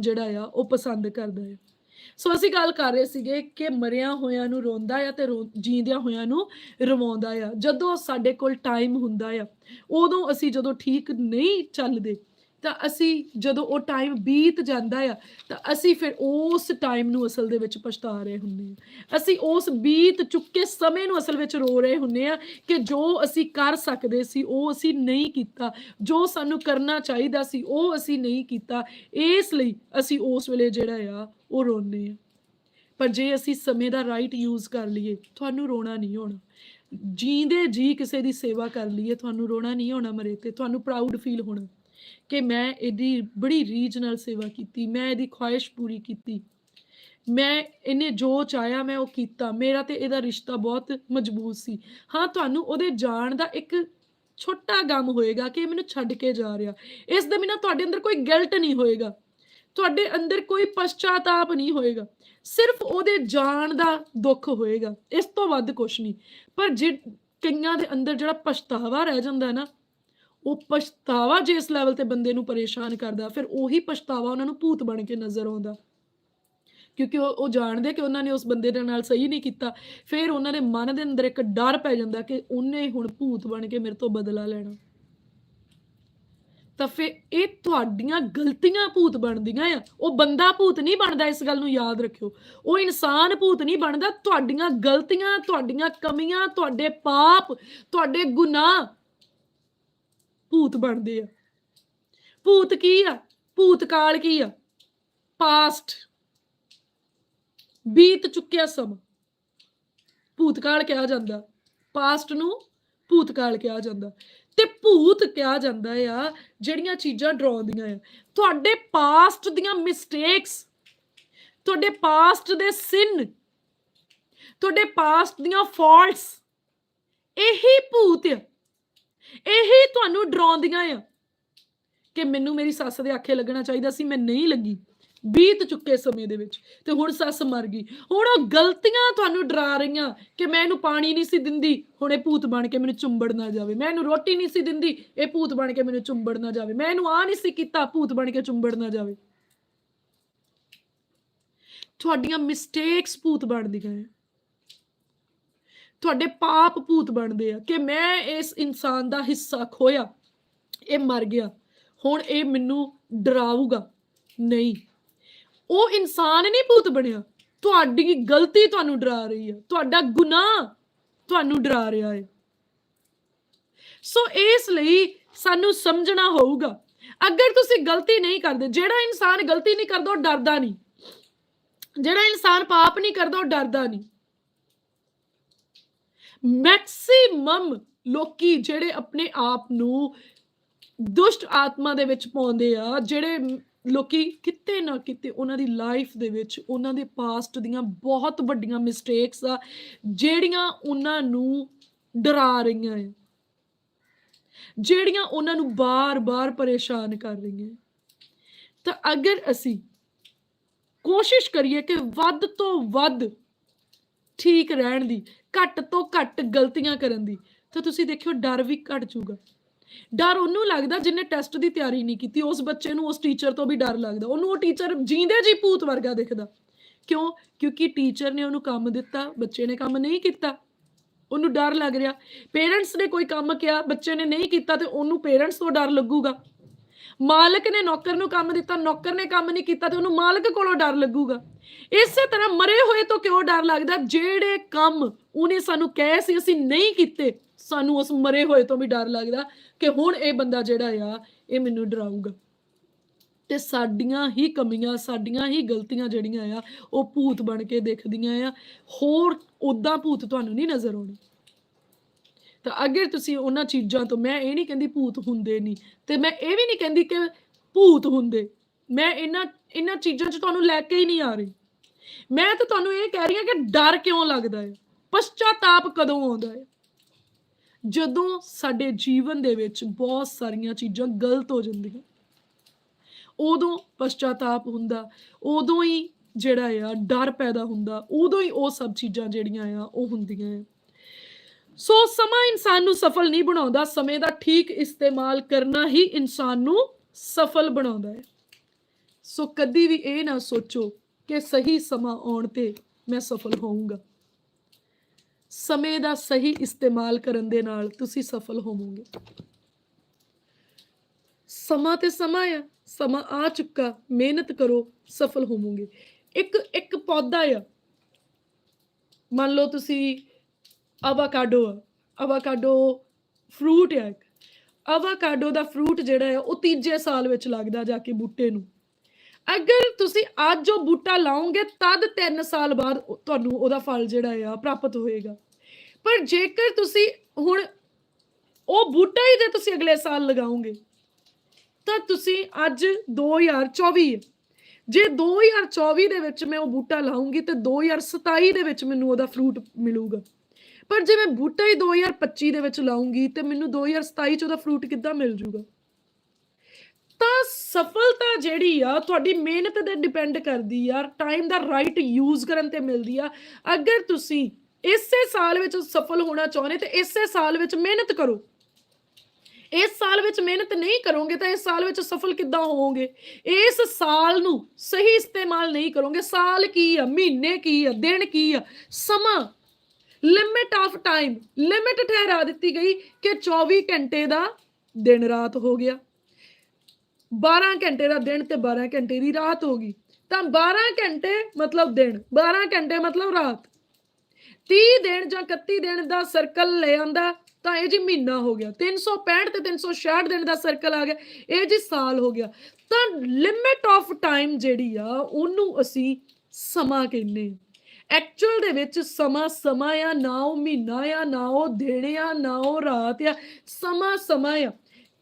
ਜਿਹੜਾ ਆ, ਉਹ ਪਸੰਦ ਕਰਦਾ ਹੈ ਸੋ ਅਸੀਂ ਗੱਲ ਕਰ ਰਹੇ ਸੀਗੇ ਕਿ ਮਰਿਆਂ ਹੋਇਆਂ ਨੂੰ ਰੋਂਦਾ ਆ ਤੇ ਰੋ- ਜੀਂਦਿਆਂ ਹੋਇਆਂ ਨੂੰ ਰਵਾਉਂਦਾ ਆ। ਜਦੋਂ ਸਾਡੇ ਕੋਲ ਟਾਈਮ ਹੁੰਦਾ ਆ, ਉਦੋਂ ਅਸੀਂ ਜਦੋਂ ਠੀਕ ਨਹੀਂ ਚੱਲਦੇ ਤਾਂ ਅਸੀਂ ਜਦੋਂ ਉਹ ਟਾਈਮ ਬੀਤ ਜਾਂਦਾ ਆ, ਤਾਂ ਅਸੀਂ ਫਿਰ ਉਸ ਟਾਈਮ ਨੂੰ ਅਸਲ ਦੇ ਵਿੱਚ ਪਛਤਾ ਰਹੇ ਹੁੰਦੇ ਆ। ਅਸੀਂ ਉਸ ਬੀਤ ਚੁੱਕੇ ਸਮੇਂ ਨੂੰ ਅਸਲ ਵਿੱਚ ਰੋ ਰਹੇ ਹੁੰਦੇ ਆ ਕਿ ਜੋ ਅਸੀਂ ਕਰ ਸਕਦੇ ਸੀ, ਉਹ ਅਸੀਂ ਨਹੀਂ ਕੀਤਾ। ਜੋ ਸਾਨੂੰ ਕਰਨਾ ਚਾਹੀਦਾ ਸੀ, ਉਹ ਅਸੀਂ ਨਹੀਂ ਕੀਤਾ। ਇਸ ਲਈ ਅਸੀਂ ਉਸ ਵੇਲੇ ਜਿਹੜਾ ਆ, ਉਹ ਰੋਂਦੇ ਆ। ਪਰ ਜੇ ਅਸੀਂ ਸਮੇਂ ਦਾ ਰਾਈਟ ਯੂਜ਼ ਕਰ ਲਈਏ, ਤੁਹਾਨੂੰ ਰੋਣਾ ਨਹੀਂ ਹੋਣਾ। ਜੀਂਦੇ ਜੀ ਕਿਸੇ ਦੀ ਸੇਵਾ ਕਰ ਲਈਏ, ਤੁਹਾਨੂੰ ਰੋਣਾ ਨਹੀਂ ਹੋਣਾ ਮਰੇ ਤੇ, ਤੁਹਾਨੂੰ ਪ੍ਰਾਊਡ ਫੀਲ ਹੋਣਾ। ਕਿ ਮੈਂ ਇਹਦੀ ਬੜੀ ਰੀਝ ਨਾਲ ਸੇਵਾ ਕੀਤੀ, ਮੈਂ ਇਹਦੀ ਖੁਆਇਸ਼ ਪੂਰੀ ਕੀਤੀ। ਮੈਂ ਇਹਨੇ ਜੋ ਚਾਹਿਆ ਮੈਂ ਉਹ ਕੀਤਾ। ਮੇਰਾ ਤੇ ਇਹਦਾ ਰਿਸ਼ਤਾ ਬਹੁਤ ਮਜ਼ਬੂਤ ਸੀ। ਹਾਂ, ਤੁਹਾਨੂੰ ਉਹਦੇ ਜਾਣ ਦਾ ਇੱਕ ਛੋਟਾ ਗਮ ਹੋਏਗਾ ਕਿ ਇਹ ਮੈਨੂੰ ਛੱਡ ਕੇ ਜਾ ਰਿਹਾ। ਇਸ ਦੇ ਬਿਨਾਂ ਤੁਹਾਡੇ ਅੰਦਰ ਕੋਈ ਗਿਲਟ ਨਹੀਂ ਹੋਏਗਾ। ਤੁਹਾਡੇ ਅੰਦਰ ਕੋਈ ਪਛਤਾਤਾਪ ਨਹੀਂ ਹੋਏਗਾ। ਸਿਰਫ ਉਹਦੇ ਜਾਣ ਦਾ ਦੁੱਖ ਹੋਏਗਾ। ਇਸ ਤੋਂ ਵੱਧ ਕੁਝ ਨਹੀਂ। ਪਰ ਜੇ ਕਈਆਂ ਦੇ ਅੰਦਰ ਜਿਹੜਾ ਪਛਤਾਵਾ ਰਹਿ ਜਾਂਦਾ ਹੈ ਨਾ ਉਹ ਪਛਤਾਵਾ ਜਿਸ ਲੈਵਲ ਤੇ ਬੰਦੇ ਨੂੰ ਪਰੇਸ਼ਾਨ ਕਰਦਾ, ਫਿਰ ਉਹੀ ਪਛਤਾਵਾ ਉਹਨਾਂ ਨੂੰ ਭੂਤ ਬਣ ਕੇ ਨਜ਼ਰ ਆਉਂਦਾ। ਕਿਉਂਕਿ ਉਹ ਉਹ ਜਾਣਦੇ ਕਿ ਉਹਨਾਂ ਨੇ ਉਸ ਬੰਦੇ ਦੇ ਨਾਲ ਸਹੀ ਨਹੀਂ ਕੀਤਾ, ਫਿਰ ਉਹਨਾਂ ਦੇ ਮਨ ਦੇ ਅੰਦਰ ਇੱਕ ਡਰ ਪੈ ਜਾਂਦਾ ਕਿ ਉਹਨੇ ਹੁਣ ਭੂਤ ਬਣ ਕੇ ਮੇਰੇ ਤੋਂ ਬਦਲਾ ਲੈਣਾ। ਤਾਂ ਫਿਰ ਇਹ ਤੁਹਾਡੀਆਂ ਗਲਤੀਆਂ ਭੂਤ ਬਣਦੀਆਂ ਆ। ਉਹ ਬੰਦਾ ਭੂਤ ਨਹੀਂ ਬਣਦਾ, ਇਸ ਗੱਲ ਨੂੰ ਯਾਦ ਰੱਖਿਓ। ਉਹ ਇਨਸਾਨ ਭੂਤ ਨਹੀਂ ਬਣਦਾ, ਤੁਹਾਡੀਆਂ ਗਲਤੀਆਂ, ਤੁਹਾਡੀਆਂ ਕਮੀਆਂ, ਤੁਹਾਡੇ ਪਾਪ, ਤੁਹਾਡੇ ਗੁਨਾਹ ਭੂਤ ਬਣਦੇ ਆ। ਭੂਤ ਕੀ ਆ? ਭੂਤਕਾਲ ਕੀ ਆ? ਪਾਸਟ ਬੀਤ ਚੁੱਕਿਆ ਸਮਾਂ। ਭੂਤਕਾਲ ਕਿਹਾ ਜਾਂਦਾ। ਪਾਸਟ ਨੂੰ ਭੂਤਕਾਲ ਕਿਹਾ ਜਾਂਦਾ। ਤੇ ਭੂਤ ਕਿਹਾ ਜਾਂਦਾ ਆ, ਜਿਹੜੀਆਂ ਚੀਜ਼ਾਂ ਡਰਾਉਂਦੀਆਂ ਆ। ਤੁਹਾਡੇ ਪਾਸਟ ਦੀਆਂ ਮਿਸਟੇਕਸ ਤੁਹਾਡੇ ਪਾਸਟ ਦੇ ਸਿਨ ਤੁਹਾਡੇ ਪਾਸਟ ਦੀਆਂ ਫਾਲਟਸ ਇਹੀ ਭੂਤ ਆ। ਇਹੀ ਤੁਹਾਨੂੰ ਡਰਾਉਂਦੀਆਂ ਆ ਕਿ ਮੈਨੂੰ ਮੇਰੀ ਸੱਸ ਦੇ ਆਖੇ ਲੱਗਣਾ ਚਾਹੀਦਾ ਸੀ, ਮੈਂ ਨਹੀਂ ਲੱਗੀ ਬੀਤ ਚੁੱਕੇ ਸਮੇਂ ਦੇ ਵਿੱਚ ਤੇ ਹੁਣ ਸੱਸ ਮਰ ਗਈ। ਹੁਣ ਉਹ ਗਲਤੀਆਂ ਤੁਹਾਨੂੰ ਡਰਾ ਰਹੀਆਂ ਕਿ ਮੈਂ ਇਹਨੂੰ ਪਾਣੀ ਨਹੀਂ ਸੀ ਦਿੰਦੀ, ਹੁਣ ਇਹ ਭੂਤ ਬਣ ਕੇ ਮੈਨੂੰ ਚੁੰਬੜ ਨਾ ਜਾਵੇ। ਮੈਂ ਇਹਨੂੰ ਰੋਟੀ ਨਹੀਂ ਸੀ ਦਿੰਦੀ, ਇਹ ਭੂਤ ਬਣ ਕੇ ਮੈਨੂੰ ਚੁੰਬੜ ਨਾ ਜਾਵੇ। ਮੈਂ ਇਹਨੂੰ ਆ ਨਹੀਂ ਸੀ ਕੀਤਾ, ਭੂਤ ਬਣ ਕੇ ਚੁੰਬੜ ਨਾ ਜਾਵੇ। ਤੁਹਾਡੀਆਂ ਮਿਸਟੇਕਸ ਭੂਤ ਬਣਦੀਆਂ ਹੈ ਤੁਹਾਡੇ ਪਾਪ ਭੂਤ ਬਣਦੇ ਆ ਕਿ ਮੈਂ ਇਸ ਇਨਸਾਨ ਦਾ ਹਿੱਸਾ ਖੋਇਆ, ਇਹ ਮਰ ਗਿਆ। ਹੁਣ ਇਹ ਮੈਨੂੰ ਡਰਾਊਗਾ। ਨਹੀਂ, ਉਹ ਇਨਸਾਨ ਨਹੀਂ ਭੂਤ ਬਣਿਆ। ਤੁਹਾਡੀ ਗਲਤੀ ਤੁਹਾਨੂੰ ਡਰਾ ਰਹੀ ਹੈ ਤੁਹਾਡਾ ਗੁਨਾਹ ਤੁਹਾਨੂੰ ਡਰਾ ਰਿਹਾ ਹੈ ਸੋ ਇਸ ਲਈ ਸਾਨੂੰ ਸਮਝਣਾ ਹੋਊਗਾ। ਅਗਰ ਤੁਸੀਂ ਗਲਤੀ ਨਹੀਂ ਕਰਦੇ, ਜਿਹੜਾ ਇਨਸਾਨ ਗਲਤੀ ਨਹੀਂ ਕਰਦਾ, ਉਹ ਡਰਦਾ ਨਹੀਂ। ਜਿਹੜਾ ਇਨਸਾਨ ਪਾਪ ਨਹੀਂ ਕਰਦਾ, ਉਹ ਡਰਦਾ ਨਹੀਂ। ਮੈਕਸਿਮਮ ਲੋਕੀ ਜਿਹੜੇ ਆਪਣੇ ਆਪ ਨੂੰ ਦੁਸ਼ਟ ਆਤਮਾ ਦੇ ਵਿੱਚ ਪਾਉਂਦੇ ਆ, ਜਿਹੜੇ ਮ- ਲੋਕੀ ਕਿਤੇ ਨਾ ਕਿਤੇ ਉਹਨਾਂ ਦੀ ਲਾਈਫ ਦੇ ਵਿੱਚ, ਉਹਨਾਂ ਦੇ ਪਾਸਟ ਦੀਆਂ ਬਹੁਤ ਵੱਡੀਆਂ ਮਿਸਟੇਕਸ ਆ, ਜਿਹੜੀਆਂ ਉਹਨਾਂ ਨੂੰ ਡਰਾ ਰਹੀਆਂ ਆ। ਜਿਹੜੀਆਂ ਉਹਨਾਂ ਨੂੰ ਬਾਰ-ਬਾਰ ਪਰੇਸ਼ਾਨ ਕਰ ਰਹੀਆਂ ਤਾਂ ਅਗਰ ਅਸੀਂ ਕੋਸ਼ਿਸ਼ ਕਰੀਏ ਕਿ ਵੱਧ ਤੋਂ ਵੱਧ ਠੀਕ ਰਹਿਣ ਦੀ, ਘੱਟ ਤੋਂ ਘੱਟ ਗਲਤੀਆਂ ਕਰਨ ਦੀ। ਤਾਂ ਤੁਸੀਂ ਦੇਖਿਓ, ਡਰ ਵੀ ਘਟ ਜਾਊਗਾ। ਡਰ ਉਹਨੂੰ ਲੱਗਦਾ ਜਿਹਨੇ ਟੈਸਟ ਦੀ ਤਿਆਰੀ ਨਹੀਂ ਕੀਤੀ। ਉਸ ਬੱਚੇ ਨੂੰ, ਉਸ ਟੀਚਰ ਤੋਂ ਵੀ ਡਰ ਲੱਗਦਾ। ਉਹਨੂੰ ਉਹ ਟੀਚਰ ਜੀਂਦੇ ਜੀ ਭੂਤ ਵਰਗਾ ਦਿਖਦਾ। ਕਿਉਂ? ਕਿਉਂਕਿ ਟੀਚਰ ਨੇ ਉਹਨੂੰ ਕੰਮ ਦਿੱਤਾ, ਬੱਚੇ ਨੇ ਕੰਮ ਨਹੀਂ ਕੀਤਾ। ਉਹਨੂੰ ਡਰ ਲੱਗ ਰਿਹਾ। ਪੇਰੈਂਟਸ ਨੇ ਕੋਈ ਕੰਮ ਕਿਹਾ, ਬੱਚੇ ਨੇ ਨਹੀਂ ਕੀਤਾ ਤੇ ਉਹਨੂੰ ਪੇਰੈਂਟਸ ਤੋਂ ਡਰ ਲੱਗੂਗਾ। ਮਾਲਕ ਨੇ ਨੌਕਰ ਨੂੰ ਕੰਮ ਦਿੱਤਾ, ਨੌਕਰ ਨੇ ਕੰਮ ਨਹੀਂ ਕੀਤਾ ਤੇ ਉਹਨੂੰ ਮਾਲਕ ਕੋਲੋਂ ਡਰ ਲੱਗੂਗਾ। ਇਸੇ ਤਰ੍ਹਾਂ ਮਰੇ ਹੋਏ ਤੋਂ ਕਿਉਂ ਡਰ ਲੱਗਦਾ? ਜਿਹੜੇ ਕੰਮ ਉਹਨੇ ਸਾਨੂੰ ਕਹੇ ਸੀ, ਅਸੀਂ ਨਹੀਂ ਕੀਤੇ, ਸਾਨੂੰ ਉਸ ਮਰੇ ਹੋਏ ਤੋਂ ਵੀ ਡਰ ਲੱਗਦਾ ਕਿ ਹੁਣ ਇਹ ਬੰਦਾ ਜਿਹੜਾ ਆ, ਇਹ ਮੈਨੂੰ ਡਰਾਊਗਾ। ਤੇ ਸਾਡੀਆਂ ਹੀ ਕਮੀਆਂ, ਸਾਡੀਆਂ ਹੀ ਗਲਤੀਆਂ ਜਿਹੜੀਆਂ ਆ, ਉਹ ਭੂਤ ਬਣ ਕੇ ਦਿਖਦੀਆਂ ਆ। ਹੋਰ ਉਦਾਂ ਭੂਤ ਤੁਹਾਨੂੰ ਨਹੀਂ ਨਜ਼ਰ ਆਉਣੇ। ਤਾਂ ਅਗਰ ਤੁਸੀਂ ਉਹਨਾਂ ਚੀਜ਼ਾਂ ਤੋਂ, ਮੈਂ ਇਹ ਨਹੀਂ ਕਹਿੰਦੀ ਭੂਤ ਹੁੰਦੇ ਨਹੀਂ, ਤੇ ਮੈਂ ਇਹ ਵੀ ਨਹੀਂ ਕਹਿੰਦੀ ਕਿ ਭੂਤ ਹੁੰਦੇ। ਮੈਂ ਇਹਨਾਂ ਇਹਨਾਂ ਚੀਜ਼ਾਂ 'ਚ ਤੁਹਾਨੂੰ ਲੈ ਕੇ ਹੀ ਨਹੀਂ ਆ ਰਹੀ। ਮੈਂ ਤਾਂ ਤੁਹਾਨੂੰ ਇਹ ਕਹਿ ਰਹੀ ਹਾਂ ਕਿ ਡਰ ਕਿਉਂ ਲੱਗਦਾ ਹੈ? ਪਛਤਾਤਾਪ ਕਦੋਂ ਆਉਂਦਾ ਹੈ? ਜਦੋਂ ਸਾਡੇ ਜੀਵਨ ਦੇ ਵਿੱਚ ਬਹੁਤ ਸਾਰੀਆਂ ਚੀਜ਼ਾਂ ਗਲਤ ਹੋ ਜਾਂਦੀਆਂ। ਉਦੋਂ ਪਛਤਾਤਾਪ ਹੁੰਦਾ, ਉਦੋਂ ਹੀ ਜਿਹੜਾ ਆ ਡਰ ਪੈਦਾ ਹੁੰਦਾ, ਉਦੋਂ ਹੀ ਉਹ ਸਭ ਚੀਜ਼ਾਂ ਜਿਹੜੀਆਂ ਆ, ਉਹ ਹੁੰਦੀਆਂ ਆ। ਸੋ ਸਮਾਂ ਇਨਸਾਨ ਨੂੰ ਸਫਲ ਨਹੀਂ ਬਣਾਉਂਦਾ, ਸਮੇਂ ਦਾ ਠੀਕ ਇਸਤੇਮਾਲ ਕਰਨਾ ਹੀ ਇਨਸਾਨ ਨੂੰ ਸਫਲ ਬਣਾਉਂਦਾ ਹੈ। ਸੋ ਕਦੀ ਵੀ ਇਹ ਨਾ ਸੋਚੋ ਕਿ ਸਹੀ ਸਮਾਂ ਆਉਣ ਤੇ ਮੈਂ ਸਫਲ ਹੋਊਂਗਾ। ਸਮੇਂ ਦਾ ਸਹੀ ਇਸਤੇਮਾਲ ਕਰਨ ਦੇ ਨਾਲ ਤੁਸੀਂ ਸਫਲ ਹੋਵੋਗੇ। ਸਮਾਂ ਤੇ ਸਮਾਂ ਆ ਸਮਾਂ ਆ ਚੁੱਕਾ, ਮਿਹਨਤ ਕਰੋ, ਸਫਲ ਹੋਵੋਗੇ। ਇੱਕ ਇੱਕ ਪੌਦਾ ਆ। ਮੰਨ ਲਓ ਤੁਸੀਂ ਆਵਾਕਾਡੋ ਆਵਾਕਾਡੋ ਫਰੂਟ ਆ ਇੱਕ। ਆਵਾਕਾਡੋ ਦਾ ਫਰੂਟ ਜਿਹੜਾ ਆ ਉਹ ਤੀਜੇ ਸਾਲ ਵਿੱਚ ਲੱਗਦਾ ਜਾ ਕੇ ਬੂਟੇ ਨੂੰ। ਅਗਰ ਤੁਸੀਂ ਅੱਜ ਉਹ ਬੂਟਾ ਲਾਓਗੇ, ਤਦ 3 ਸਾਲ ਬਾਅਦ ਤੁਹਾਨੂੰ ਉਹਦਾ ਫਲ ਜਿਹੜਾ ਆ, ਪ੍ਰਾਪਤ ਹੋਏਗਾ। ਪਰ ਜੇਕਰ ਤੁਸੀਂ ਹੁਣ ਉਹ ਬੂਟਾ ਹੀ ਜੇ ਤੁਸੀਂ ਅਗਲੇ ਸਾਲ ਲਗਾਓਗੇ, ਤਾਂ ਤੁਸੀਂ ਅੱਜ 2024 ਹੈ। ਜੇ 2024 ਦੇ ਵਿੱਚ ਮੈਂ ਉਹ ਬੂਟਾ ਲਾਉਂਗੀ, ਤੇ 2027 ਦੇ ਵਿੱਚ ਮੈਨੂੰ ਉਹਦਾ ਫਰੂਟ ਮਿਲੂਗਾ। ਪਰ ਜੇ ਮੈਂ ਬੂਟਾ ਹੀ 2025 ਦੇ ਵਿੱਚ ਲਾਉਂਗੀ ਤੇ ਮੈਨੂੰ 2027 ਚ ਉਹਦਾ ਫਰੂਟ ਕਿੱਦਾਂ ਮਿਲ ਜੂਗਾ? ਤਾਂ ਸਫਲਤਾ ਜਿਹੜੀ ਆ, ਤੁਹਾਡੀ ਮਿਹਨਤ ਤੇ ਡਿਪੈਂਡ ਕਰਦੀ ਆ ਟਾਈਮ ਦਾ ਰਾਈਟ ਯੂਜ਼ ਕਰਨ ਤੇ ਮਿਲਦੀ ਆ। ਅਗਰ ਤੁਸੀਂ ਇਸੇ ਸਾਲ ਵਿੱਚ ਸਫਲ ਹੋਣਾ ਚਾਹੁੰਦੇ ਤੇ ਇਸੇ ਸਾਲ ਵਿੱਚ ਮਿਹਨਤ ਕਰੋ। ਇਸ ਸਾਲ ਵਿੱਚ ਮਿਹਨਤ ਨਹੀਂ ਕਰੋਗੇ ਤਾਂ ਇਸ ਸਾਲ ਵਿੱਚ ਸਫਲ ਕਿੱਦਾਂ ਹੋਵੋਗੇ? ਇਸ ਸਾਲ ਨੂੰ ਸਹੀ ਇਸਤੇਮਾਲ ਨਹੀਂ ਕਰੋਗੇ। ਸਾਲ ਕੀ ਆ, ਮਹੀਨੇ ਕੀ ਆ, ਦਿਨ ਕੀ ਆ, ਸਮਾਂ ਲਿਮਿਟ ਆਫ ਟਾਈਮ ਲਿਮਿਟ ਠਹਿਰਾ ਦਿੱਤੀ ਗਈ ਕਿ 24 ਘੰਟੇ ਦਾ ਦਿਨ ਰਾਤ ਹੋ ਗਿਆ। 12 ਘੰਟੇ ਦਾ ਦਿਨ ਤੇ 12 ਘੰਟੇ ਦੀ ਰਾਤ ਹੋ ਗਈ। ਤਾਂ 12 ਘੰਟੇ ਮਤਲਬ ਦਿਨ। 12 ਘੰਟੇ ਮਤਲਬ ਰਾਤ। 30 ਦਿਨ ਜਾਂ 31 ਦਿਨ ਦਾ ਸਰਕਲ ਲੈ ਆਂਦਾ, ਤਾਂ ਇਹ ਜੀ ਮਹੀਨਾ ਹੋ ਗਿਆ। 365 ਤੇ 366 ਦਿਨ ਦਾ ਸਰਕਲ ਆ ਗਿਆ। ਇਹ ਜੀ ਸਾਲ ਹੋ ਗਿਆ। ਤਾਂ ਲਿਮਿਟ ਆਫ ਟਾਈਮ ਜਿਹੜੀ ਆ, ਉਹਨੂੰ ਅਸੀਂ ਸਮਾਂ ਕਹਿੰਦੇ ਐਕਚੁਅਲ ਦੇ ਵਿੱਚ ਸਮਾਂ ਸਮਾਂ ਆ, ਨਾ ਉਹ ਮਹੀਨਾ ਆ, ਨਾ ਉਹ ਦਿਨ ਆ, ਨਾ ਉਹ ਰਾਤ ਆ, ਸਮਾਂ ਸਮਾਂ ਆ।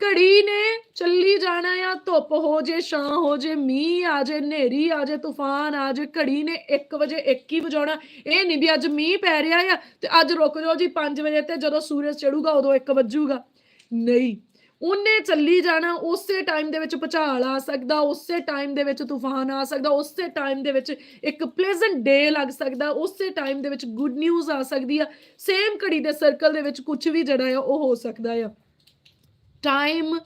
ਘੜੀ ਨੇ ਚੱਲੀ ਜਾਣਾ ਆ, ਧੁੱਪ ਹੋ ਜੇ, ਛਾਂ ਹੋ ਜੇ, ਮੀਂਹ ਆ ਜੇ, ਹਨੇਰੀ ਆ ਜੇ, ਤੂਫਾਨ ਆ ਜੇ, ਘੜੀ ਨੇ 1 ਵਜੇ ਇੱਕ ਹੀ ਵਜਾਉਣਾ। ਇਹ ਨਹੀਂ ਵੀ ਅੱਜ ਮੀਂਹ ਪੈ ਰਿਹਾ ਆ ਤੇ ਅੱਜ ਰੁਕ ਜਾਓ ਜੀ 5 ਵਜੇ ਤੇ ਜਦੋਂ ਸੂਰਜ ਚੜੂਗਾ ਉਦੋਂ 1 ਵੱਜੂਗਾ। ਨਹੀਂ ਉਹਨੇ ਚੱਲੀ ਜਾਣਾ, ਉਸੇ ਟਾਈਮ ਦੇ ਵਿੱਚ ਭੁਚਾਲ ਆ ਸਕਦਾ, ਉਸੇ ਟਾਈਮ ਦੇ ਵਿੱਚ ਤੂਫਾਨ ਆ ਸਕਦਾ, ਉਸੇ ਟਾਈਮ ਦੇ ਵਿੱਚ ਇੱਕ ਪਲੇਜ਼ੈਂਟ ਡੇ ਲੱਗ ਸਕਦਾ, ਉਸੇ ਟਾਈਮ ਦੇ ਵਿੱਚ ਗੁੱਡ ਨਿਊਜ਼ ਆ ਸਕਦੀ ਆ। ਸੇਮ ਘੜੀ ਦੇ ਸਰਕਲ ਦੇ ਵਿੱਚ ਕੁਝ ਵੀ ਜਿਹੜਾ ਆ, ਉਹ ਹੋ ਸਕਦਾ ਆ। ਟਾਈਮ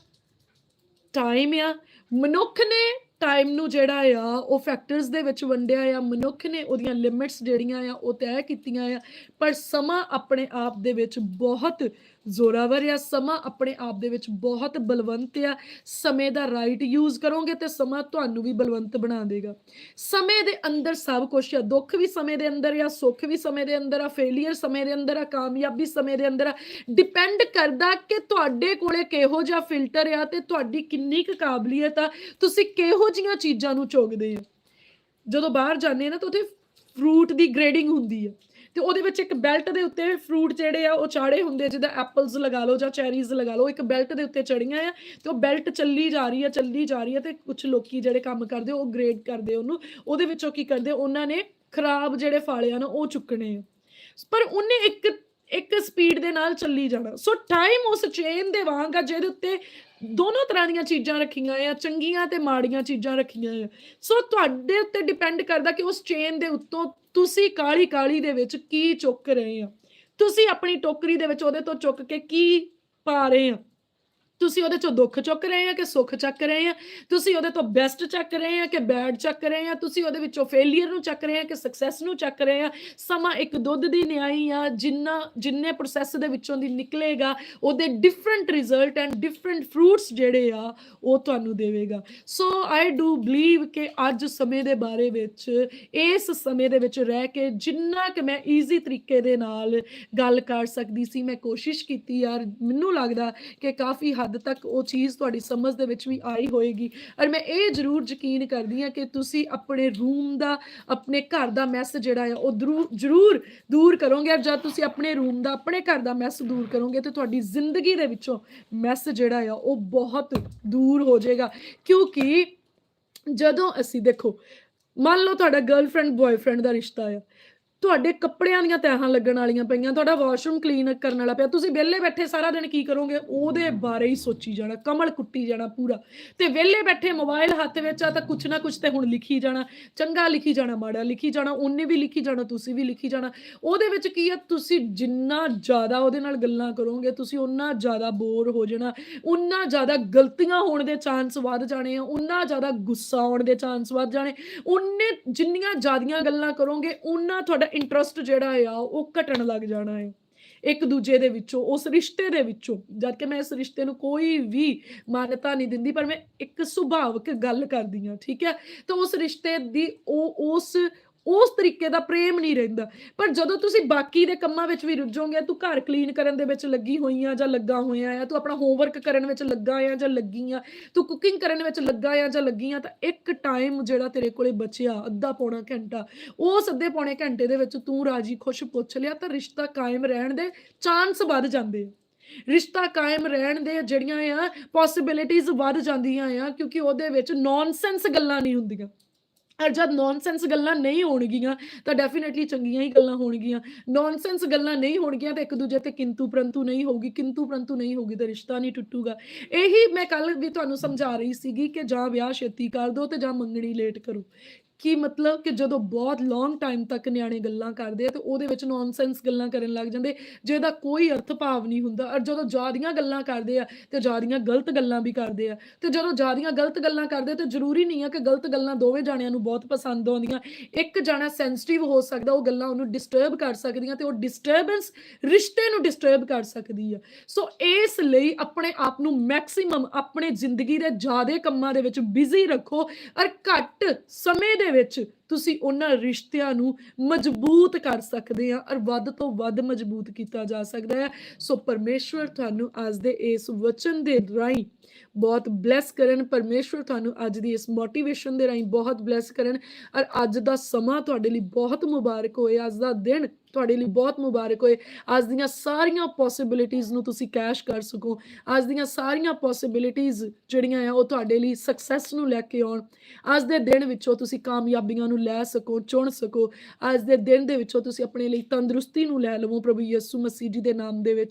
ਟਾਈਮ ਆ। ਮਨੁੱਖ ਨੇ ਟਾਈਮ ਨੂੰ ਜਿਹੜਾ ਆ, ਉਹ ਫੈਕਟਰਸ ਦੇ ਵਿੱਚ ਵੰਡਿਆ ਆ, ਮਨੁੱਖ ਨੇ ਉਹਦੀਆਂ ਲਿਮਿਟਸ ਜਿਹੜੀਆਂ ਆ, ਉਹ ਤੈਅ ਕੀਤੀਆਂ ਆ। ਪਰ ਸਮਾਂ ਆਪਣੇ ਆਪ ਦੇ ਵਿੱਚ ਬਹੁਤ ਜ਼ੋਰਾਵਰ ਆ, ਸਮਾਂ ਆਪਣੇ ਆਪ ਦੇ ਵਿੱਚ ਬਹੁਤ ਬਲਵੰਤ ਆ। ਸਮੇਂ ਦਾ ਰਾਈਟ ਯੂਜ਼ ਕਰੋਗੇ ਤੇ ਸਮਾਂ ਤੁਹਾਨੂੰ ਵੀ ਬਲਵੰਤ ਬਣਾ ਦੇਗਾ। ਸਮੇਂ ਦੇ ਅੰਦਰ ਸਭ ਕੁਝ ਆ, ਦੁੱਖ ਵੀ ਸਮੇਂ ਦੇ ਅੰਦਰ ਆ, ਸੁੱਖ ਵੀ ਸਮੇਂ ਦੇ ਅੰਦਰ ਆ ਫੇਲਿਅਰ ਸਮੇਂ ਦੇ ਅੰਦਰ ਆ, ਕਾਮਯਾਬੀ ਸਮੇਂ ਦੇ ਅੰਦਰ ਆ। ਡਿਪੈਂਡ ਕਰਦਾ ਕਿ ਤੁਹਾਡੇ ਕੋਲੇ ਕਿਹੋ ਜਿਹਾ ਫਿਲਟਰ ਆ ਤੇ ਤੁਹਾਡੀ ਕਿੰਨੀ ਕੁ ਕਾਬਲੀਅਤ ਆ। ਤੁਸੀਂ ਕਿਹੋ ਜੀਆਂ ਚੀਜ਼ਾਂ ਨੂੰ ਚੋਗਦੇ ਆ। ਜਦੋਂ ਬਾਹਰ ਜਾਂਦੇ ਆ ਨਾ ਤਾਂ ਉੱਥੇ ਫਰੂਟ ਦੀ ਗ੍ਰੇਡਿੰਗ ਹੁੰਦੀ ਆ। ਤੇ ਉਹਦੇ ਵਿੱਚ ਇੱਕ ਬੈਲਟ ਦੇ ਉੱਤੇ ਫਰੂਟ ਜਿਹੜੇ ਆ, ਉਹ ਚਾੜੇ ਹੁੰਦੇ ਜਿੱਦਾਂ ਐਪਲਸ ਲਗਾ ਲਓ ਜਾਂ ਚੈਰੀਜ਼ ਲਗਾ ਲਓ, ਇੱਕ ਬੈਲਟ ਦੇ ਉੱਤੇ ਚੜੀਆਂ ਆ ਤੇ ਉਹ ਬੈਲਟ ਚੱਲੀ ਜਾ ਰਹੀ ਆ, ਚੱਲੀ ਜਾ ਰਹੀ ਆ ਤੇ ਕੁਝ ਲੋਕੀ ਜਿਹੜੇ ਕੰਮ ਕਰਦੇ ਉਹ ਗ੍ਰੇਡ ਕਰਦੇ ਉਹਨੂੰ। ਉਹਦੇ ਵਿੱਚੋਂ ਕੀ ਕਰਦੇ ਉਹਨਾਂ ਨੇ ਖਰਾਬ ਜਿਹੜੇ ਫਲ ਆ ਨਾ, ਉਹ ਚੁੱਕਣੇ ਆ। ਪਰ ਉਹਨੇ ਇੱਕ ਇੱਕ ਸਪੀਡ ਦੇ ਨਾਲ ਚੱਲੀ ਜਾਣਾ। ਸੋ ਟਾਈਮ ਉਸ ਚੇਨ ਦੇ ਵਾਂਗ ਆ, ਜਿਹਦੇ ਉੱਤੇ ਦੋਨੋਂ ਤਰ੍ਹਾਂ ਦੀਆਂ ਚੀਜ਼ਾਂ ਰੱਖੀਆਂ ਆ ਚੰਗੀਆਂ ਤੇ ਮਾੜੀਆਂ ਚੀਜ਼ਾਂ ਰੱਖੀਆਂ ਆ ਸੋ ਤੁਹਾਡੇ ਉੱਤੇ ਡਿਪੈਂਡ ਕਰਦਾ ਕਿ ਉਸ ਚੇਨ ਦੇ ਉੱਤੋਂ ਤੁਸੀਂ ਕਾਲੀ ਕਾਲੀ ਦੇ ਵਿੱਚ ਕੀ ਚੁੱਕ ਰਹੇ ਆ ਤੁਸੀਂ ਆਪਣੀ ਟੋਕਰੀ ਦੇ ਵਿੱਚ ਉਹਦੇ ਤੋਂ ਚੁੱਕ ਕੇ ਕੀ ਪਾ ਰਹੇ ਆ ਤੁਸੀਂ ਉਹਦੇ ਚੋਂ ਦੁੱਖ ਚੁੱਕ ਰਹੇ ਆ ਕਿ ਸੁੱਖ ਚੱਕ ਰਹੇ ਆ? ਤੁਸੀਂ ਉਹਦੇ ਤੋਂ ਬੈਸਟ ਚੱਕ ਰਹੇ ਆ ਕਿ ਬੈਡ ਚੱਕ ਰਹੇ ਆ? ਤੁਸੀਂ ਉਹਦੇ ਵਿੱਚੋਂ ਫੇਲਿਅਰ ਨੂੰ ਚੱਕ ਰਹੇ ਆ ਕਿ ਸਕਸੈਸ ਨੂੰ ਚੱਕ ਰਹੇ ਆ? ਸਮਾਂ ਇੱਕ ਦੁੱਧ ਦੀ ਨਿਆਈ ਆ, ਜਿੰਨਾ, ਜਿੰਨੇ ਪ੍ਰੋਸੈਸ ਦੇ ਵਿੱਚੋਂ ਦੀ ਨਿਕਲੇਗਾ, ਉਹਦੇ different result and different fruits ਜਿਹੜੇ ਆ, ਉਹ ਤੁਹਾਨੂੰ ਦੇਵੇਗਾ। ਸੋ ਆਈ ਡੂ ਬਲੀਵ ਕਿ ਅੱਜ ਸਮੇਂ ਦੇ ਬਾਰੇ ਵਿੱਚ, ਇਸ ਸਮੇਂ ਦੇ ਵਿੱਚ ਰਹਿ ਕੇ ਜਿੰਨਾ ਕਿ ਮੈਂ ਈਜ਼ੀ ਤਰੀਕੇ ਦੇ ਨਾਲ ਗੱਲ ਕਰ ਸਕਦੀ ਸੀ, ਮੈਂ ਕੋਸ਼ਿਸ਼ ਕੀਤੀ ਯਾਰ ਮੈਨੂੰ ਲੱਗਦਾ ਕਿ ਕਾਫੀ ਹੱਦ ਤੱਕ ਉਹ ਚੀਜ਼ ਤੁਹਾਡੀ ਸਮਝ ਦੇ ਵਿੱਚ ਵੀ ਆਈ ਹੋਏਗੀ। ਔਰ ਮੈਂ ਇਹ ਜ਼ਰੂਰ ਯਕੀਨ ਕਰਦੀ ਹਾਂ ਕਿ ਤੁਸੀਂ ਆਪਣੇ ਰੂਮ ਦਾ, ਆਪਣੇ ਘਰ ਦਾ ਮੈਸ ਜਿਹੜਾ ਆ, ਉਹ ਜ਼ਰੂਰ ਦੂਰ ਕਰੋਗੇ। ਜਦ ਤੁਸੀਂ ਆਪਣੇ ਰੂਮ ਦਾ, ਆਪਣੇ ਘਰ ਦਾ ਮੈਸ ਦੂਰ ਕਰੋਗੇ ਤੇ ਤੁਹਾਡੀ ਜ਼ਿੰਦਗੀ ਦੇ ਵਿੱਚੋਂ ਮੈਸ ਜਿਹੜਾ ਆ, ਉਹ ਬਹੁਤ ਦੂਰ ਹੋ ਜਾਏਗਾ। ਕਿਉਂਕਿ ਜਦੋਂ ਅਸੀਂ ਦੇਖੋ, ਮੰਨ ਲਓ ਤੁਹਾਡਾ ਗਰਲਫ੍ਰੈਂਡ ਬॉयਫ੍ਰੈਂਡ ਦਾ ਰਿਸ਼ਤਾ ਆ ਤੁਹਾਡੇ ਕੱਪੜਿਆਂ ਦੀਆਂ ਤਹਿਾਂ ਲੱਗਣ ਵਾਲੀਆਂ ਪਈਆਂ ਤੁਹਾਡਾ ਵਾਸ਼ਰੂਮ ਕਲੀਨ ਕਰਨ ਵਾਲਾ ਪਿਆ। ਤੁਸੀਂ ਵਿਹਲੇ ਬੈਠੇ ਸਾਰਾ ਦਿਨ ਕੀ ਕਰੋਗੇ? ਉਹਦੇ ਬਾਰੇ ਹੀ ਸੋਚੀ ਜਾਣਾ ਕਮਲ ਕੁੱਟੀ ਜਾਣਾ ਪੂਰਾ। ਤੇ ਵਿਹਲੇ ਬੈਠੇ ਮੋਬਾਈਲ ਹੱਥ ਵਿੱਚ ਆ ਤਾਂ ਕੁਛ ਨਾ ਕੁਛ ਤੇ ਹੁਣ ਲਿਖੀ ਜਾਣਾ ਚੰਗਾ ਲਿਖੀ ਜਾਣਾ ਮਾੜਾ ਲਿਖੀ ਜਾਣਾ ਉਹਨੇ ਵੀ ਲਿਖੀ ਜਾਣਾ ਤੁਸੀਂ ਵੀ ਲਿਖੀ ਜਾਣਾ। ਉਹਦੇ ਵਿੱਚ ਕੀ ਆ ਤੁਸੀਂ ਜਿੰਨਾ ਜ਼ਿਆਦਾ ਉਹਦੇ ਨਾਲ ਗੱਲਾਂ ਕਰੋਗੇ ਤੁਸੀਂ ਉਨਾ ਜ਼ਿਆਦਾ ਬੋਰ ਹੋ ਜਾਣਾ ਉਨਾ ਜ਼ਿਆਦਾ ਗਲਤੀਆਂ ਹੋਣ ਦੇ ਚਾਂਸ ਵੱਧ ਜਾਣੇ ਆ ਉਨਾ ਜ਼ਿਆਦਾ ਗੁੱਸਾ ਆਉਣ ਦੇ ਚਾਂਸ ਵੱਧ ਜਾਣੇ। ਉਨੇ ਜਿੰਨੀਆਂ ਜ਼ਿਆਦੀਆਂ ਗੱਲਾਂ ਕਰੋਗੇ ਉਨਾ ਤੁਹਾਡਾ ਇੰਟਰਸਟ ਜਿਹੜਾ ਆ, ਉਹ ਘਟਣ ਲੱਗ ਜਾਣਾ ਹੈ ਇੱਕ ਦੂਜੇ ਦੇ ਵਿੱਚੋਂ, ਉਸ ਰਿਸ਼ਤੇ ਦੇ ਵਿੱਚੋਂ। ਜਦ ਕਿ ਮੈਂ ਇਸ ਰਿਸ਼ਤੇ ਨੂੰ ਕੋਈ ਵੀ ਮਾਨਤਾ ਨਹੀਂ ਦਿੰਦੀ, ਪਰ ਮੈਂ ਇੱਕ ਸੁਭਾਵਿਕ ਗੱਲ ਕਰਦੀ ਹਾਂ, ਠੀਕ ਹੈ? ਤਾਂ ਉਸ ਰਿਸ਼ਤੇ ਦੀ, ਉਹ, ਉਸ ਉਸ ਤਰੀਕੇ ਦਾ ਪ੍ਰੇਮ ਨਹੀਂ ਰਹਿੰਦਾ। ਪਰ ਜਦੋਂ ਤੁਸੀਂ ਬਾਕੀ ਦੇ ਕੰਮਾਂ ਵਿੱਚ ਵੀ ਰੁੱਝੋਗੇ, ਤੂੰ ਘਰ ਕਲੀਨ ਕਰਨ ਦੇ ਵਿੱਚ ਲੱਗੀ ਹੋਈ ਆ ਜਾਂ ਲੱਗਾ ਹੋਇਆ ਆ, ਤੂੰ ਆਪਣਾ ਹੋਮਵਰਕ ਕਰਨ ਵਿੱਚ ਲੱਗਾ ਆ ਜਾਂ ਲੱਗੀ ਆ, ਤੂੰ ਕੁਕਿੰਗ ਕਰਨ ਵਿੱਚ ਲੱਗਾ ਆ ਜਾਂ ਲੱਗੀ ਆ, ਤਾਂ ਇੱਕ ਟਾਈਮ ਜਿਹੜਾ ਤੇਰੇ ਕੋਲੇ ਬਚਿਆ, ਅੱਧਾ ਪੌਣਾ ਘੰਟਾ, ਉਸ ਅੱਧੇ ਪੌਣੇ ਘੰਟੇ ਦੇ ਵਿੱਚ ਤੂੰ ਰਾਜੀ ਖੁਸ਼ ਪੁੱਛ ਲਿਆ ਤਾਂ ਰਿਸ਼ਤਾ ਕਾਇਮ ਰਹਿਣ ਦੇ ਚਾਂਸ ਵੱਧ ਜਾਂਦੇ ਆ। ਰਿਸ਼ਤਾ ਕਾਇਮ ਰਹਿਣ ਦੇ ਜਿਹੜੀਆਂ ਆ ਪੋਸਿਬਿਲਿਟੀਆਂ ਵੱਧ ਜਾਂਦੀਆਂ ਆ, ਕਿਉਂਕਿ ਉਹਦੇ ਵਿੱਚ ਨੌਨਸੈਂਸ ਗੱਲਾਂ ਨਹੀਂ ਹੁੰਦੀਆਂ। ਔਰ ਜਦ ਨੌਨਸੈਂਸ ਗੱਲਾਂ ਨਹੀਂ ਹੋਣਗੀਆਂ, ਤਾਂ ਡੈਫੀਨਿਟਲੀ ਚੰਗੀਆਂ ਹੀ ਗੱਲਾਂ ਹੋਣਗੀਆਂ। ਨੌਨਸੈਂਸ ਗੱਲਾਂ ਨਹੀਂ ਹੋਣਗੀਆਂ ਤਾਂ ਇੱਕ ਦੂਜੇ ਤੇ ਕਿੰਤੂ ਪਰੰਤੂ ਨਹੀਂ ਹੋਊਗੀ, ਕਿੰਤੂ ਪਰੰਤੂ ਨਹੀਂ ਹੋਊਗੀ ਤਾਂ ਰਿਸ਼ਤਾ ਨਹੀਂ ਟੁੱਟੂਗਾ। ਇਹੀ ਮੈਂ ਕੱਲ ਵੀ ਤੁਹਾਨੂੰ ਸਮਝਾ ਰਹੀ ਸੀਗੀ ਕਿ ਜਾਂ ਵਿਆਹ ਛੇਤੀ ਕਰ ਦਿਓ ਤੇ ਜਾਂ ਮੰਗਣੀ ਲੇਟ ਕਰੋ। ਕਿ ਮਤਲਬ ਕਿ ਜਦੋਂ ਬਹੁਤ ਲੌਂਗ ਟਾਈਮ ਤੱਕ ਨਿਆਣੇ ਗੱਲਾਂ ਕਰਦੇ ਆ ਤੇ ਉਹਦੇ ਵਿੱਚ ਨੌਨਸੈਂਸ ਗੱਲਾਂ ਕਰਨ ਲੱਗ ਜਾਂਦੇ, ਜਿਹਦਾ ਕੋਈ ਅਰਥ ਭਾਵ ਨਹੀਂ ਹੁੰਦਾ। ਔਰ ਜਦੋਂ ਜ਼ਿਆਦੀਆਂ ਗੱਲਾਂ ਕਰਦੇ ਆ ਤੇ ਜ਼ਿਆਦੀਆਂ ਗਲਤ ਗੱਲਾਂ ਵੀ ਕਰਦੇ ਆ। ਤੇ ਜਦੋਂ ਜ਼ਿਆਦੀਆਂ ਗਲਤ ਗੱਲਾਂ ਕਰਦੇ ਤੇ ਜ਼ਰੂਰੀ ਨਹੀਂ ਆ ਕਿ ਗਲਤ ਗੱਲਾਂ ਦੋਵੇਂ ਜਾਣਿਆਂ ਨੂੰ ਬਹੁਤ ਪਸੰਦ ਆਉਂਦੀਆਂ। ਇੱਕ ਜਾਣਾ ਸੈਂਸਿਟਿਵ ਹੋ ਸਕਦਾ, ਉਹ ਗੱਲਾਂ ਉਹਨੂੰ ਡਿਸਟਰਬ ਕਰ ਸਕਦੀਆਂ ਤੇ ਉਹ ਡਿਸਟਰਬੈਂਸ ਰਿਸ਼ਤੇ ਨੂੰ ਡਿਸਟਰਬ ਕਰ ਸਕਦੀ ਆ। ਸੋ ਇਸ ਲਈ ਆਪਣੇ ਆਪ ਨੂੰ ਮੈਕਸਿਮਮ ਆਪਣੇ ਜ਼ਿੰਦਗੀ ਦੇ ਜ਼ਿਆਦਾ ਕੰਮਾਂ ਦੇ ਵਿੱਚ ਬਿਜ਼ੀ ਰੱਖੋ। ਔਰ ਘੱਟ ਸਮੇਂ ਦੇ ਵਿੱਚ ਤੁਸੀਂ ਉਹਨਾਂ ਰਿਸ਼ਤਿਆਂ ਨੂੰ ਮਜ਼ਬੂਤ ਕਰ ਸਕਦੇ ਆ ਔਰ ਵੱਧ ਤੋਂ ਵੱਧ ਮਜ਼ਬੂਤ ਕੀਤਾ ਜਾ ਸਕਦਾ ਹੈ। ਸੋ ਪਰਮੇਸ਼ਵਰ ਤੁਹਾਨੂੰ ਅੱਜ ਦੇ ਇਸ ਵਚਨ ਦੇ ਰਾਹੀਂ ਬਹੁਤ ਬਲੈਸ ਕਰਨ। ਪਰਮੇਸ਼ਵਰ ਤੁਹਾਨੂੰ ਅੱਜ ਦੀ ਇਸ ਮੋਟੀਵੇਸ਼ਨ ਦੇ ਰਾਹੀਂ ਬਹੁਤ ਬਲੈਸ ਕਰਨ। ਔਰ ਅੱਜ ਦਾ ਸਮਾਂ ਤੁਹਾਡੇ ਲਈ ਬਹੁਤ ਮੁਬਾਰਕ ਹੋਏ। ਅੱਜ ਦਾ ਦਿਨ ਤੁਹਾਡੇ ਲਈ ਬਹੁਤ ਮੁਬਾਰਕ ਹੋਏ। ਅੱਜ ਦੀਆਂ ਸਾਰੀਆਂ ਪੋਸਿਬਿਲਿਟੀਆਂ ਨੂੰ ਤੁਸੀਂ ਕੈਸ਼ ਕਰ ਸਕੋ। ਅੱਜ ਦੀਆਂ ਸਾਰੀਆਂ ਪੋਸਿਬਿਲਿਟੀਆਂ ਜਿਹੜੀਆਂ ਆ, ਉਹ ਤੁਹਾਡੇ ਲਈ ਸਕਸੈਸ ਨੂੰ ਲੈ ਕੇ ਆਉਣ। ਅੱਜ ਦੇ ਦਿਨ ਵਿੱਚੋਂ ਤੁਸੀਂ ਕਾਮਯਾਬੀਆਂ ਨੂੰ ਲੈ ਸਕੋ, ਚੁਣ ਸਕੋ। ਅੱਜ ਦੇ ਦਿਨ ਦੇ ਵਿੱਚੋਂ ਤੁਸੀਂ ਆਪਣੇ ਲਈ ਤੰਦਰੁਸਤੀ ਨੂੰ ਲੈ ਲਵੋ ਪ੍ਰਭੂ ਯਿਸੂ ਮਸੀਹ ਜੀ ਦੇ ਨਾਮ ਦੇ ਵਿੱਚ।